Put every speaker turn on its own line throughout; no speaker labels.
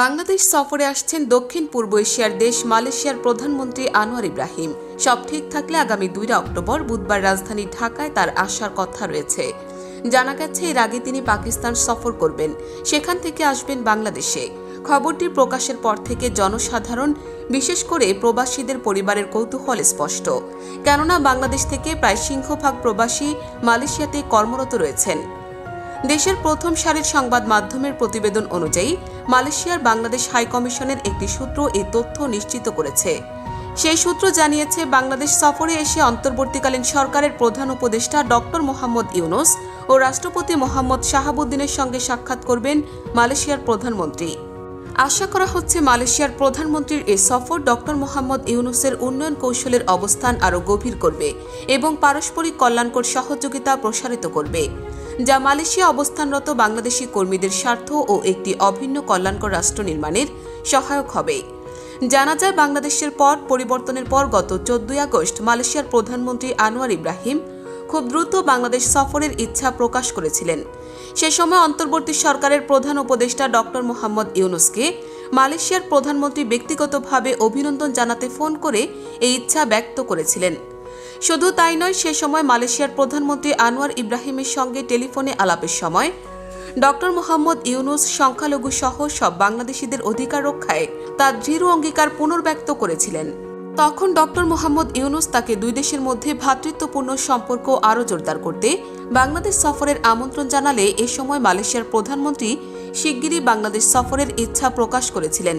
বাংলাদেশ সফরে আসছেন দক্ষিণ পূর্ব এশিয়ার দেশ মালয়েশিয়ার প্রধানমন্ত্রী আনোয়ার ইব্রাহিম। সব ঠিক থাকলে আগামী দুই অক্টোবর বুধবার রাজধানী ঢাকায় তার আসার কথা রয়েছে। জানা গেছে, এর আগে তিনি পাকিস্তান সফর করবেন। সেখান থেকে আসবেন বাংলাদেশে। খবরটি প্রকাশের পর থেকে জনসাধারণ, বিশেষ করে প্রবাসীদের পরিবারের কৌতূহল স্পষ্ট। কেননা বাংলাদেশ থেকে প্রায় সিংহভাগ প্রবাসী মালয়েশিয়াতে কর্মরত রয়েছেন। দেশের প্রথম সারির সংবাদ মাধ্যমের প্রতিবেদন অনুযায়ী, মালয়েশিয়ার বাংলাদেশ হাই কমিশনের একটি সূত্র এই তথ্য নিশ্চিত করেছে। সেই সূত্র জানিয়েছে, বাংলাদেশ সফরে এসে অন্তর্বর্তীকালীন সরকারের প্রধান উপদেষ্টা ডক্টর মোহাম্মদ ইউনুস ও রাষ্ট্রপতি মোহাম্মদ শাহাবুদ্দিনের সঙ্গে সাক্ষাৎ করবেন মালয়েশিয়ার প্রধানমন্ত্রী। আশা করা হচ্ছে মালয়েশিয়ার প্রধানমন্ত্রীর এই সফর ডক্টর মোহাম্মদ ইউনুসের উন্নয়ন কৌশলের অবস্থান আরও গভীর করবে এবং পারস্পরিক কল্যাণকর সহযোগিতা প্রসারিত করবে। যা মালয়েশিয়া অবস্থানরত বাংলাদেশি কর্মীদের স্বার্থ ও একটি অভিন্ন কল্যাণকর রাষ্ট্র নির্মাণের সহায়ক হবে। জানা যায়, বাংলাদেশের পর পরিবর্তনের পর গত চোদ্দই আগস্ট মালয়েশিয়ার প্রধানমন্ত্রী আনোয়ার ইব্রাহিম খুব দ্রুত বাংলাদেশ সফরের ইচ্ছা প্রকাশ করেছিলেন। সে সময় অন্তর্বর্তী সরকারের প্রধান উপদেষ্টা ডক্টর মোহাম্মদ ইউনুসকে মালয়েশিয়ার প্রধানমন্ত্রী ব্যক্তিগতভাবে অভিনন্দন জানাতে ফোন করে এই ইচ্ছা ব্যক্ত করেছিলেন। শুধু তাই নয়, সে সময় মালয়েশিয়ার প্রধানমন্ত্রী আনোয়ার ইব্রাহিমের সঙ্গে টেলিফোনে আলাপের সময় ডক্টর মোহাম্মদ ইউনুস সংখ্যালঘু সহ সব বাংলাদেশিদের অধিকার রক্ষায় তার দৃঢ় অঙ্গীকার পুনর্ব্যক্ত করেছিলেন। তখন ডক্টর মোহাম্মদ ইউনুস তাকে দুই দেশের মধ্যে ভ্রাতৃত্বপূর্ণ সম্পর্ক আরও জোরদার করতে বাংলাদেশ সফরের আমন্ত্রণ জানালে এ সময় মালয়েশিয়ার প্রধানমন্ত্রী শিগগিরই বাংলাদেশ সফরের ইচ্ছা প্রকাশ করেছিলেন।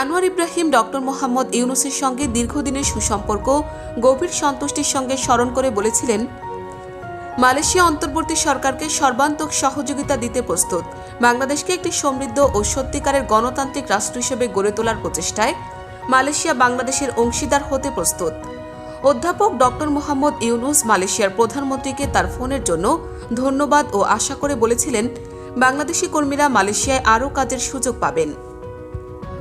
আনোয়ার ইব্রাহিম, ডক্টর মোহাম্মদ ইউনুসের সঙ্গে দীর্ঘদিনের সুসম্পর্ক, গভীর সন্তুষ্টির সঙ্গে স্মরণ করে বলেছিলেন, মালয়েশিয়া অন্তর্বর্তী সরকারকে সর্বান্তক সহযোগিতা দিতে প্রস্তুত। বাংলাদেশকে একটি সমৃদ্ধ ও সত্যিকারের গণতান্ত্রিক রাষ্ট্র হিসেবে গড়ে তোলার প্রচেষ্টায় মালয়েশিয়া বাংলাদেশের অংশীদার হতে প্রস্তুত। অধ্যাপক ডক্টর মোহাম্মদ ইউনুস মালয়েশিয়ার প্রধানমন্ত্রীকে তার ফোনের জন্য ধন্যবাদ ও আশা করে বলেছিলেন, বাংলাদেশি কর্মীরা মালয়েশিয়ায় আরও কাজের সুযোগ পাবেন।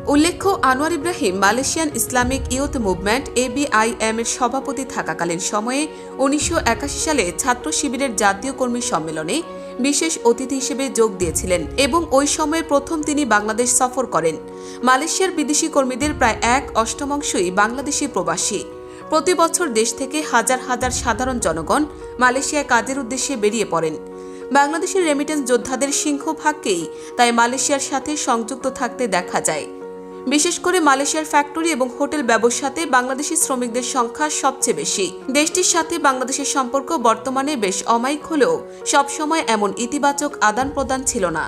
উল্লেখ্য, Anwar Ibrahim Malaysian Islamic youth movement ABIM এর সভাপতি থাকাকালীন সময়ে উনিশশো একাশি সালে ছাত্র শিবিরের জাতীয় কর্মী সম্মেলনে বিশেষ অতিথি হিসেবে যোগ দিয়েছিলেন এবং ওই সময়ে প্রথম তিনি বাংলাদেশ সফর করেন। মালয়েশিয়ার বিদেশি কর্মীদের প্রায় এক অষ্টমাংশই বাংলাদেশি প্রবাসী। প্রতি বছর দেশ থেকে হাজার হাজার সাধারণ জনগণ মালয়েশিয়ায় কাজের উদ্দেশ্যে বেরিয়ে পড়েন। বাংলাদেশের রেমিটেন্স যোদ্ধাদের সিংহভাগকেই তাই মালয়েশিয়ার সাথে সংযুক্ত থাকতে দেখা যায়। বিশেষ করে মালয়েশিয়ার ফ্যাক্টরি এবং হোটেল ব্যবসাতে বাংলাদেশি শ্রমিকদের সংখ্যা সবচেয়ে বেশি। দেশটির সাথে বাংলাদেশের সম্পর্ক বর্তমানে বেশ অমায়িক হলেও সবসময় এমন ইতিবাচক আদান প্রদান ছিল না।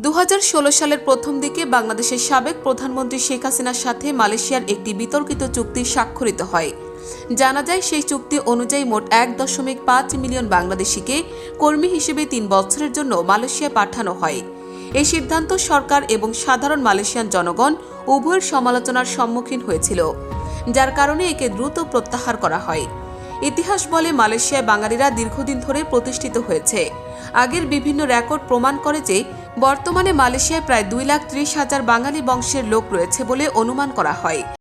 দু হাজার ষোলো সালের প্রথম দিকে বাংলাদেশের সাবেক প্রধানমন্ত্রী শেখ হাসিনার সাথে মালয়েশিয়ার একটি বিতর্কিত চুক্তি স্বাক্ষরিত হয়। জানা যায়, সেই চুক্তি অনুযায়ী মোট এক দশমিক পাঁচ মিলিয়ন বাংলাদেশিকে কর্মী হিসেবে তিন বছরের জন্য মালয়েশিয়া পাঠানো হয়। এই সিদ্ধান্ত সরকার এবং সাধারণ মালয়েশিয়ান জনগণ উভয়ের সমালোচনার সম্মুখীন হয়েছিল, যার কারণে একে দ্রুত প্রত্যাহার করা হয়। ইতিহাস বলে মালয়েশিয়ায় বাঙালিরা দীর্ঘদিন ধরে প্রতিষ্ঠিত হয়েছে। আগের বিভিন্ন রেকর্ড প্রমাণ করে যে, বর্তমানে মালয়েশিয়ায় প্রায় দুই লাখ ত্রিশ হাজার বাঙালি বংশের লোক রয়েছে বলে অনুমান করা হয়।